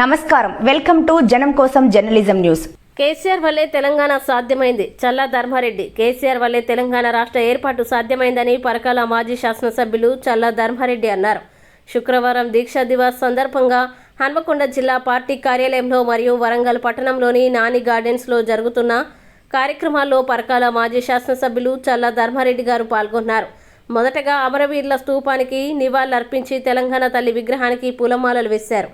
నమస్కారం. Welcome to జనం కోసం జర్నలిజం న్యూస్. కేసీఆర్ వల్లే తెలంగాణ సాధ్యమైంది చల్లా ధర్మారెడ్డి. కేసీఆర్ వల్లే తెలంగాణ రాష్ట్ర ఏర్పాటు సాధ్యమైందని పరకాల మాజీ శాసనసభ్యులు చల్లా ధర్మారెడ్డి అన్నారు. శుక్రవారం దీక్షా దివాస్ సందర్భంగా హన్మకొండ జిల్లా పార్టీ కార్యాలయంలో మరియు వరంగల్ పట్టణంలోని నాని గార్డెన్స్లో జరుగుతున్న కార్యక్రమాల్లో పరకాల మాజీ శాసనసభ్యులు చల్లా ధర్మారెడ్డి గారు పాల్గొన్నారు. మొదటగా అమరవీరుల స్తూపానికి నివాళులర్పించి తెలంగాణ తల్లి విగ్రహానికి పూలమాలలు వేశారు.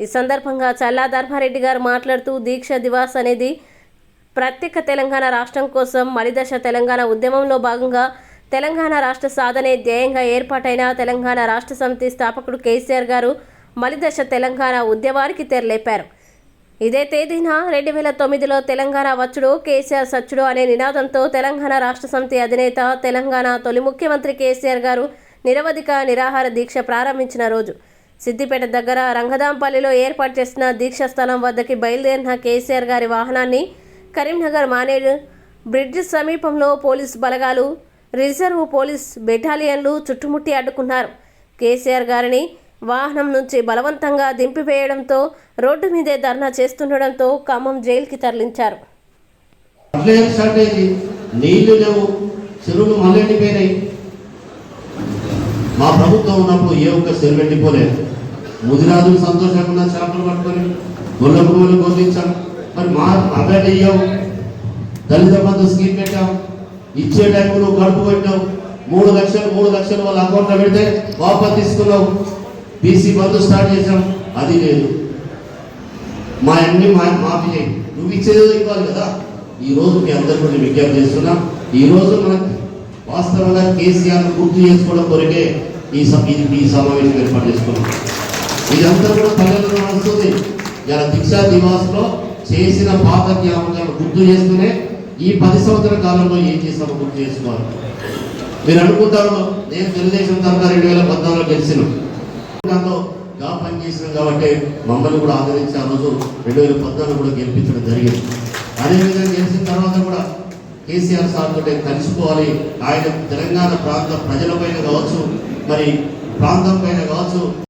ఈ సందర్భంగా చల్లా ధర్మారెడ్డి గారు మాట్లాడుతూ దీక్ష దివాస్ అనేది ప్రత్యేక తెలంగాణ రాష్ట్రం కోసం మలిదశ తెలంగాణ ఉద్యమంలో భాగంగా తెలంగాణ రాష్ట్ర సాధనే ధ్యేయంగా ఏర్పాటైన తెలంగాణ రాష్ట్ర సమితి స్థాపకుడు కేసీఆర్ గారు మలిదశ తెలంగాణ ఉద్యమానికి తెరలేపారు. ఇదే తేదీన రెండు వేల తొమ్మిదిలో తెలంగాణ వచ్చుడు కేసీఆర్ సచ్చుడు అనే నినాదంతో తెలంగాణ రాష్ట్ర సమితి అధినేత తెలంగాణ తొలి ముఖ్యమంత్రి కేసీఆర్ గారు నిరవధిక నిరాహార దీక్ష ప్రారంభించిన రోజు. సిద్దిపేట దగ్గర రంగదాంపల్లిలో ఏర్పాటు చేసిన దీక్ష స్థలం వద్దకి బయలుదేరిన కేసీఆర్ గారి వాహనాన్ని కరీంనగర్ మానేజ్ బ్రిడ్జ్ సమీపంలో పోలీస్ బలగాలు రిజర్వ్ పోలీస్ బెటాలియన్లు చుట్టుముట్టి అడ్డుకున్నారు. కేసీఆర్ గారిని వాహనం నుంచి బలవంతంగా దింపివేయడంతో రోడ్డు మీదే ధర్నా చేస్తుండడంతో ఖమ్మం జైలుకి తరలించారు. నీళ్ళు లేవు చెరువులు మల్లెండిపోయినాయి మా ప్రభుత్వం ఉన్నప్పుడు ఏ ఒక్క సెల్ పెట్టిపోలేదు. ముదిరాజులు సంతోషంగా చేపలు పట్టుకొని గొల్ల పువ్వులు గొల్లించాం మరి మా అబ్బాయి ఇయ్యాం దళిత బంధు స్కీమ్ పెట్టాం ఇచ్చే టైంలో నువ్వు కడుపు పెట్టావు మూడు లక్షలు మూడు లక్షలు వాళ్ళ అకౌంట్లో పెడితే వాపస్ తీసుకున్నావు. బీసీ బంధు స్టార్ట్ చేసాం అది లేదు. మా అన్ని మా మాఫీ చేయి. నువ్వు ఇచ్చేదో ఇవ్వాలి కదా. ఈ రోజు మీ అందరు కూడా విజ్ఞప్తి చేస్తున్నాం. ఈ రోజు మనకి వాస్తవంగా కేసీఆర్ గుర్తు చేసుకోవడం కొరకే ఈ సమ- ఈ- సమావేశం ఏర్పాటు చేసుకున్నాం. ఇదంతా కూడా పల్లెల్లో నడుస్తుంది. ఇలా దీక్షా దివాస్లో చేసిన పాత జ్ఞాపకాలను గుర్తు చేస్తూనే ఈ పది సంవత్సరాల కాలంలో ఏం చేసామో గుర్తు చేసుకోవాలి మీరు అనుకుంటారు నేను తెలుగుదేశం తరఫున రెండు వేల పద్నాలుగులో గెలిచిన. గా పనిచేసినాం కాబట్టి మమ్మల్ని కూడా ఆదరించి ఆ రోజు రెండు వేల పద్నాలుగు కూడా గెలిపించడం జరిగింది. అదేవిధంగా గెలిచిన తర్వాత కూడా కేసీఆర్ సార్ తోటి కలిసిపోవాలి. ఆయన తెలంగాణ ప్రాంత ప్రజలపైన కావచ్చు మరి ప్రాంతం పైన కావచ్చు.